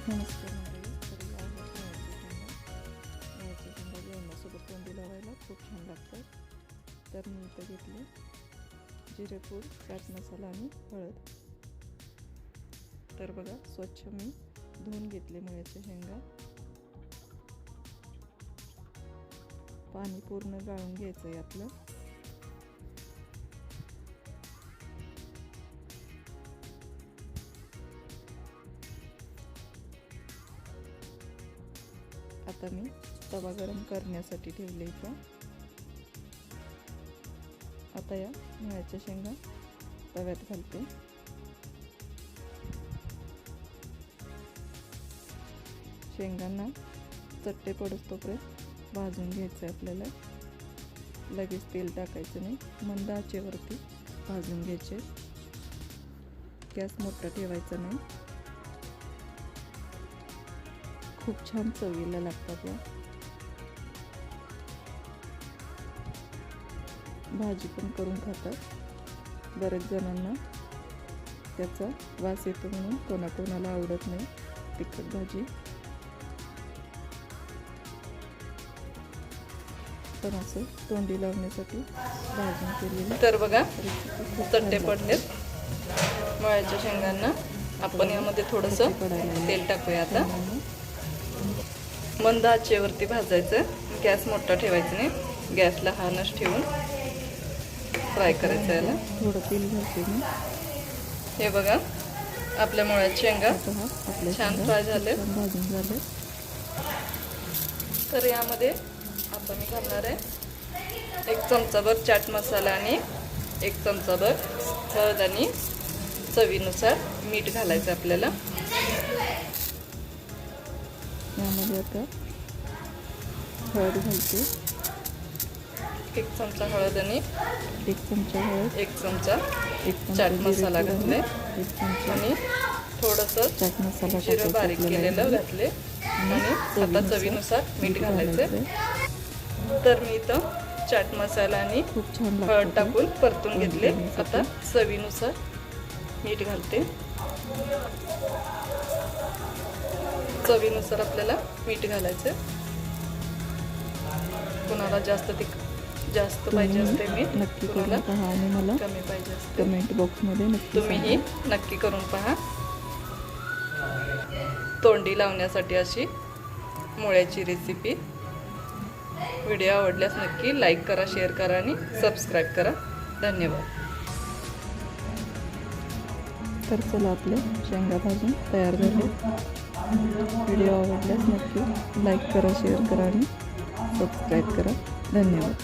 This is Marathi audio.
मंडळी शेंगा शेंगा जेवणासोबत तोंडी लावायला खूप छान लागतात तर मी इथं घेतले जिरेपूड चाट मसाला आणि हळद तर बघा स्वच्छ मी धुवून घेतले मुळ्याच्या शेंगा पाणी पूर्ण गाळून घ्यायचं यातलं आता मी तवा गरम करण्यासाठी ठेवले इथं. आता या मुळ्याच्या शेंगा तव्यात घालते. शेंगांना चट्टे पडत तोपर्यंत भाजून घ्यायचं आहे आपल्याला. लगेच तेल टाकायचं नाही मंद आचेवरती भाजून घ्यायचे. गॅस मोठा ठेवायचा नाही. खूप छान चवीला लागतात या. भाजी पण करून खातात. बरेच जणांना त्याचा वास येतो म्हणून कोणाकोणाला आवडत नाही तिखट भाजी. पण असं तोंडी लावण्यासाठी भाजून केलेली तर बघा चट्टे पडलेत. मळ्याच्या शेंगांना आपण यामध्ये थोडंसं तेल टाकूया आता. मंद आचेवरती भाजायचं. गॅस मोठा ठेवायचा नाही. गॅसला हानच ठेवून फ्राय करायचं याला. थोडं तेल घालते मी. हे बघा आपल्या मुळ्यात शेंगा छान fry झाले. भाजून झाले. तर यामध्ये आता मी घालणार आहे एक चमचाभर चाट मसाला आणि एक चमचाभर हळद आणि चवीनुसार मीठ घालायचं आपल्याला. यामध्ये आता हळद घालते एक चमचा हळद आणि एक चमचा हळद एक चमचा एक चाट मसाला घातले. एक चमचा आणि थोडंसं चाट मसाला जिरं टाकायचा बारीक केलेलं. घातले आणि आता चवीनुसार मीठ घालायचं. तर मी इथं चाट मसाला आणि खूप छान हळद टाकून परतून घेतले. आता चवीनुसार मीठ घालते चवीनुसार आपल्याला मीठ घालायचं. कुणाला जास्त तिख जास्त पाहिजे तुम्ही असते मीठ नक्की करून पहा आणि मला कमी पाहिजे असते. कमेंट बॉक्समध्ये नक्की तुम्हीही सांगा. नक्की करून पहा. तोंडी लावण्यासाठी अशी मुळ्याची रेसिपी व्हिडिओ आवडल्यास नक्की लाईक करा शेअर करा आणि सबस्क्राईब करा. धन्यवाद. तर चला आपले शेंगा भाजून तयार झाले. व्हिडिओ आवडल्यास नक्की लाईक करा शेअर करा आणि सबस्क्राईब करा. धन्यवाद.